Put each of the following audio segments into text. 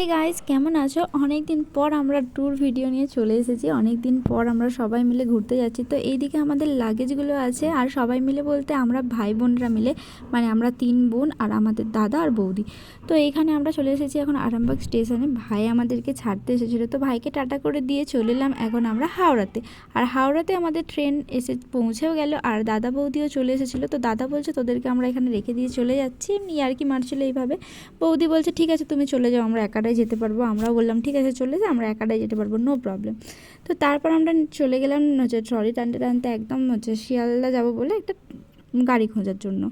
Hey guys কেমন আছো? অনেক দিন পর আমরা ট্যুর ভিডিও নিয়ে চলে এসেছি। অনেক দিন পর আমরা সবাই মিলে ঘুরতে যাচ্ছি। তো এইদিকে আমাদের লাগেজগুলো আছে আর সবাই মিলে বলতে আমরা ভাই বোনরা মিলে মানে আমরা তিন বোন আর আমাদের দাদা আর বৌদি। তো এইখানে আমরা চলে এসেছি এখন আরামবাগ স্টেশনে। ভাই আমাদেরকে ছাড়তে এসেছিল। তো ভাইকে টাটা করে দিয়ে চলে এলাম এখন আমরা হাওড়াতে। আর হাওড়াতে আমাদের ট্রেন এসে পৌঁছেও গেল আর দাদা বৌদিও চলে এসেছিল। তো দাদা বলছে, তোদেরকে আমরা এখানে রেখে দিয়ে চলে যাচ্ছি। এমনি আর কি মারছিল এইভাবে। বৌদি বলছে, ঠিক আছে, তুমি চলে যাও, আমরা একাটাই যেতে পারব। আমরাও বললাম, ঠিক আছে, চলে যা, আমরা একাটাই যেতে পারব নো প্রবলেম তো তারপর আমরা চলে গেলাম হচ্ছে ট্রলি টানতে টানতে একদম হচ্ছে শিয়ালদা যাব বলে একটা গাড়ি খোঁজার জন্য।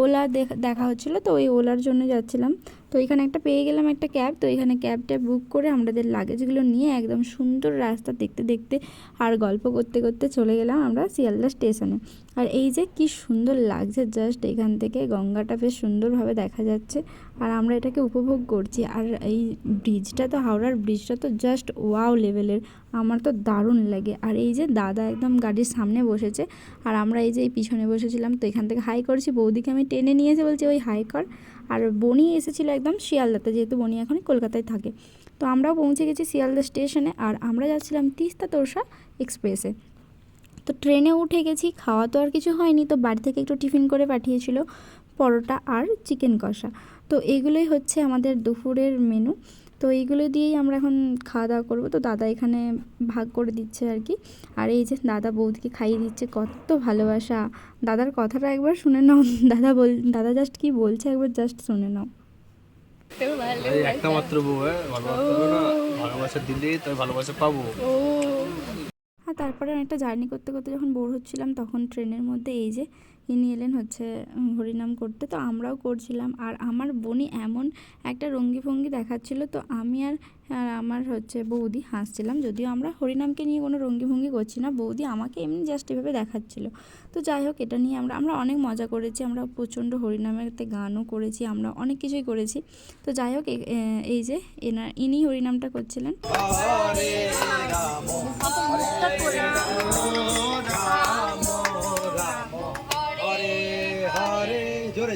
ওলা দেখা হচ্ছিল, তো ওই ওলার জন্য যাচ্ছিলাম। তো এখানে একটা পেয়ে গেলাম একটা ক্যাব। তো এখানে ক্যাবটা বুক করে আমাদের লাগেজগুলো নিয়ে একদম সুন্দর রাস্তা দেখতে দেখতে আর গল্প করতে করতে চলে গেলাম আমরা শিয়ালদা স্টেশনে। আর এই যে কি সুন্দর লাগছে জাস্ট এখান থেকে। গঙ্গাটা বেশ সুন্দরভাবে দেখা যাচ্ছে। আর আমরা এটাকে উপভোগ করছি। আর এই ব্রিজটা তো, হাওড়ার ব্রিজটা তো জাস্ট ওয়াও লেভেলের আমার তো দারুণ লাগে। আর এই যে দাদা একদম গাড়ির সামনে বসেছে। আর আমরা এই যে পিছনে বসেছিলাম। তো এখান থেকে হাই করছি। বৌদিকে আমি টেনে নিয়েছে বলছি, ওই হাই কর। আর বনি এসেছিল একদম শিয়ালদাতে, যেহেতু বনি এখন কলকাতায় থাকে। তো আমরাও পৌঁছে গেছি শিয়ালদা স্টেশনে আর আমরা যাচ্ছিলাম তিস্তা তোরসা এক্সপ্রেসে। তো ট্রেনে উঠে গেছি, খাওয়া তো আর কিছু হয়নি, তো বাড়ি থেকে একটু টিফিন করে পাঠিয়েছিল পরোটা আর চিকেন কষা। তো এইগুলোই হচ্ছে আমাদের দুপুরের মেনু। তো এইগুলো দিয়েই আমরা এখন খাওয়া দাওয়া করব। তো দাদা এখানে ভাগ করে দিচ্ছে আর কি। আর এই যে দাদা বৌদিকে খাইয়ে দিচ্ছে, কত ভালোবাসা। দাদার কথাটা একবার শুনে নাও। দাদা বল, দাদা জাস্ট কি বলছে একবার জাস্ট শুনে নাও। একটা মাত্র বউ হ্যাঁ? ভালোবাসা পাবে না। ভালোবাসা দিলে তাই ভালোবাসা পাবো। আর তারপরে অনেকটা জার্নি করতে করতে যখন বোর হচ্ছিলাম তখন ট্রেনের মধ্যে এই যে ইনি এলেন হচ্ছে হরিনাম করতে। তো আমরাও করছিলাম। আর আমার বোনই এমন একটা রঙ্গি ভঙ্গি দেখাচ্ছিল তো আমি আর আর আমার হচ্ছে বৌদি হাসছিলাম। যদিও আমরা হরিনামকে নিয়ে কোনো রঙ্গি ভঙ্গি করছি না বৌদি আমাকে এমনি জাস্ট এভাবে দেখাচ্ছিল। তো যাই হোক এটা নিয়ে আমরা আমরা অনেক মজা করেছি আমরা প্রচণ্ড হরিনামেতে গানও করেছি আমরা অনেক কিছুই করেছি। তো যাই হোক এই যে এনার ইনি হরিনামটা করছিলেন।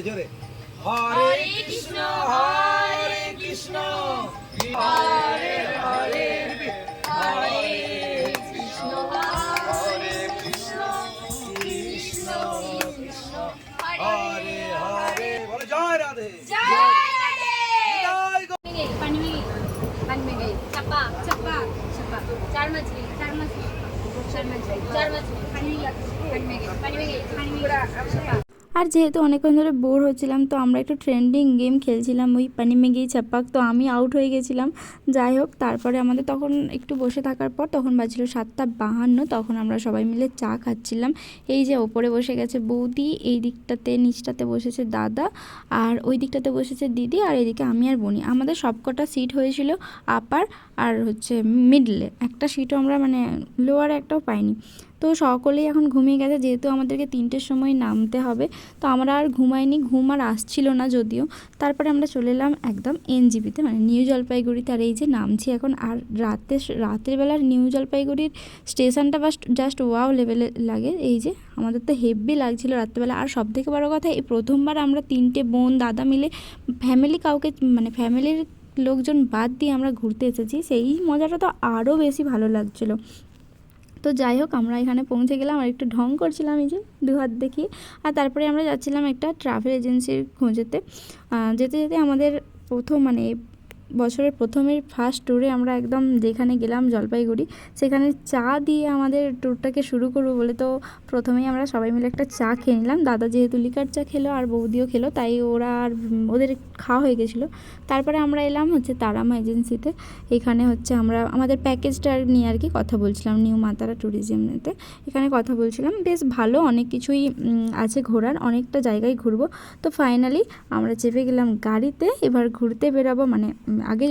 জোরে জোরে হরে কৃষ্ণ হরে কৃষ্ণ হরে হরে হরে কৃষ্ণ হরে কৃষ্ণ কৃষ্ণ কৃষ্ণ হরে হরে বলে জয় রাধে জয় গো- पानी में गई पानी में गई चप्पा चप्पा चप्पा चार मछली चार मछली चार मछली चार मछली पानी में गई पानी में गई पानी में गई पानी में गई चप्पा আর যেহেতু অনেকক্ষণ ধরে বোর হচ্ছিলাম, তো আমরা একটু ট্রেন্ডিং গেম খেলছিলাম, ওই পানি মেগেই চাপাক, তো আমি আউট হয়ে গেছিলাম। যাই হোক, তারপরে আমাদের তখন একটু বসে থাকার পর তখন বাজছিল সাতটা বাহান্ন, তখন আমরা সবাই মিলে চা খাচ্ছিলাম। এই যে ওপরে বসে গেছে বৌদি, এই দিকটাতে, নিচটাতে বসেছে দাদা, আর ওই দিকটাতে বসেছে দিদি, আর এদিকে আমি আর বনি। আমাদের সবকটা সিট হয়েছিল আপার আর হচ্ছে মিডলে একটা সিটও আমরা মানে লোয়ারে একটাও পাইনি। তো সকলেই এখন ঘুমিয়ে গেছে, যেহেতু আমাদেরকে তিনটের সময় নামতে হবে। তো আমরা আর ঘুমাইনি, ঘুম আর আসছিল না যদিও। তারপরে আমরা চলে এলাম একদম এনজিপিতে মানে নিউ জলপাইগুড়িতে। আর এই যে নামছি এখন, আর রাতে, রাতের বেলার নিউ জলপাইগুড়ির স্টেশনটা বাস জাস্ট ওয়াও লেভেলে লাগে। এই যে আমাদের তো হেভি লাগছিল রাত্রেবেলা। আর সব থেকে বড়ো কথা, এই প্রথমবার আমরা তিনটে বোন, দাদা মিলে ফ্যামিলি কাউকে মানে ফ্যামিলির লোকজন বাদ দিয়ে আমরা ঘুরতে এসেছি। সেই মজাটা তো আরও বেশি ভালো লাগছিল। তো যাই হোক, আমরা এখানে পৌঁছে গেলাম আর একটু ঢং করছিলাম এই যে দু হাত দেখিয়ে আর তারপরে আমরা যাচ্ছিলাম একটা ট্রাভেল এজেন্সির খোঁজেতে। যেতে যেতে আমাদের প্রথম মানে বছরের প্রথমের ফার্স্ট ট্যুরে আমরা একদম যেখানে গেলাম, জলপাইগুড়ি, সেখানে চা দিয়ে আমাদের ট্যুরটাকে শুরু করব বলে তো প্রথমেই আমরা সবাই মিলে একটা চা খেয়ে নিলাম। দাদা যেহেতু লিকার চা খেলো আর বৌদিও খেলো, তাই ওরা আর ওদের খাওয়া হয়ে গেছিল। তারপরে আমরা এলাম হচ্ছে তারামা এজেন্সিতে। এখানে হচ্ছে আমরা, আমাদের প্যাকেজটা নিয়ে আর কি কথা বলছিলাম, নিউ মাতারা ট্যুরিজমেতে এখানে কথা বলছিলাম, বেশ ভালো, অনেক কিছুই আছে ঘোরার, অনেকটা জায়গায় ঘুরবো। তো ফাইনালি আমরা চেপে গেলাম গাড়িতে, এবার ঘুরতে বেরাবো মানে আগে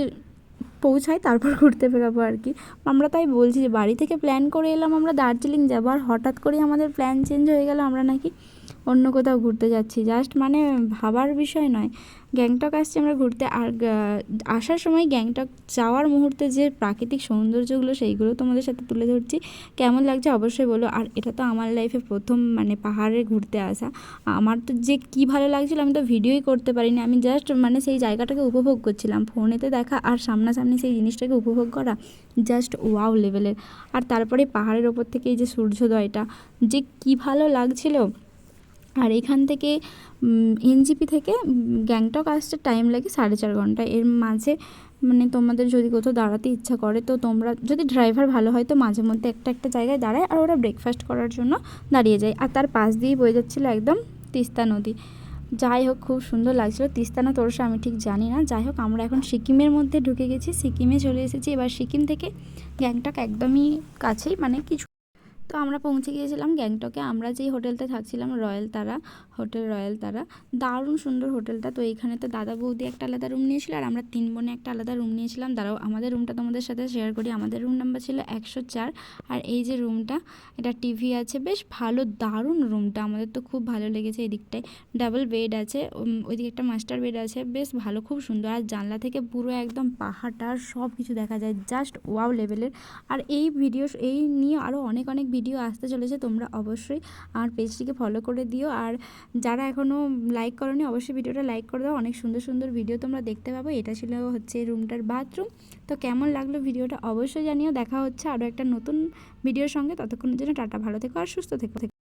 পৌঁছাই, তারপর ঘুরতে বেরোবো আর কি। আমরা তাই বলছি যে, বাড়ি থেকে প্ল্যান করে এলাম আমরা দার্জিলিং যাব, আর হঠাৎ করেই আমাদের প্ল্যান চেঞ্জ হয়ে গেল, আমরা নাকি অন্য কোথাও ঘুরতে যাচ্ছি। জাস্ট মানে ভাবার বিষয় নয়। গ্যাংটক আসছি আমরা ঘুরতে। আর আসার সময় গ্যাংটক যাওয়ার মুহূর্তে যে প্রাকৃতিক সৌন্দর্যগুলো, সেইগুলো তোমাদের সাথে তুলে ধরছি। কেমন লাগছে অবশ্যই বলো। আর এটা তো আমার লাইফে প্রথম মানে পাহাড়ে ঘুরতে আসা। আমার তো যে কী ভালো লাগছিল আমি তো ভিডিওই করতে পারিনি। আমি জাস্ট মানে সেই জায়গাটাকে উপভোগ করছিলাম। ফোনেতে দেখা আর সামনাসামনি সেই জিনিসটাকে উপভোগ করা জাস্ট ওয়াও লেভেলের আর তারপরে পাহাড়ের ওপর থেকে এই যে সূর্যোদয়টা, যে কী ভালো লাগছিল। আর এখান থেকে এনজিপি থেকে গ্যাংটক আসতে টাইম লাগে সাড়ে চার ঘণ্টা। এর মাঝে মানে তোমাদের যদি কোথাও দাঁড়াতে ইচ্ছা করে, তো তোমরা, যদি ড্রাইভার ভালো হয় তো মাঝে মধ্যে একটা একটা জায়গায় দাঁড়ায় আর ওরা ব্রেকফাস্ট করার জন্য দাঁড়িয়ে যায়। আর তার পাশ দিয়েই বয়ে যাচ্ছিল একদম তিস্তা নদী। যাই হোক, খুব সুন্দর লাগছিল। তিস্তা না তোরসা আমি ঠিক জানি না। যাই হোক, আমরা এখন সিকিমের মধ্যে ঢুকে গেছি। সিকিমে চলে এসেছি। এবার সিকিম থেকে গ্যাংটক একদমই কাছেই মানে কিছু তো আমরা পৌঁছে গিয়েছিলাম গ্যাংটকে। আমরা যেই হোটেলতে থাকছিলাম, royal Tara, hotel royal Tara, দারুণ সুন্দর হোটেলটা। তো এইখানে তো দাদা বৌদি একটা আলাদা রুম নিয়েছিল আর আমরা তিন বোনে একটা আলাদা রুম নিয়েছিলাম। দাঁড়াও, আমাদের রুমটা তোমাদের সাথে শেয়ার করি। আমাদের রুম নাম্বার ছিল একশো চার আর এই যে রুমটা এটা টিভি আছে। বেশ ভালো, দারুণ রুমটা আমাদের তো খুব ভালো লেগেছে এই দিকটায় ডাবল বেড আছে ওইদিকে একটা মাস্টার বেড আছে। বেশ ভালো, খুব সুন্দর। আর জানলা থেকে পুরো একদম পাহাড়টা সব কিছু দেখা যায়। জাস্ট ওয়াও লেভেলের আর এই ভিডিও এই নিয়ে আরও অনেক অনেক ভিডিও আসতে চলেছে, তোমরা অবশ্যই আমার পেজটিকে ফলো করে দিও। আর যারা এখনও লাইক করনি, অবশ্যই ভিডিওটা লাইক করে দাও। অনেক সুন্দর সুন্দর ভিডিও তোমরা দেখতে পাবো। এটা ছিল হচ্ছে রুমটার বাথরুম তো কেমন লাগল ভিডিওটা অবশ্যই জানিও। দেখা হচ্ছে আরও একটা নতুন ভিডিওর সঙ্গে। ততক্ষণের জন্য টাটা, ভালো থেকো আর সুস্থ থেকো।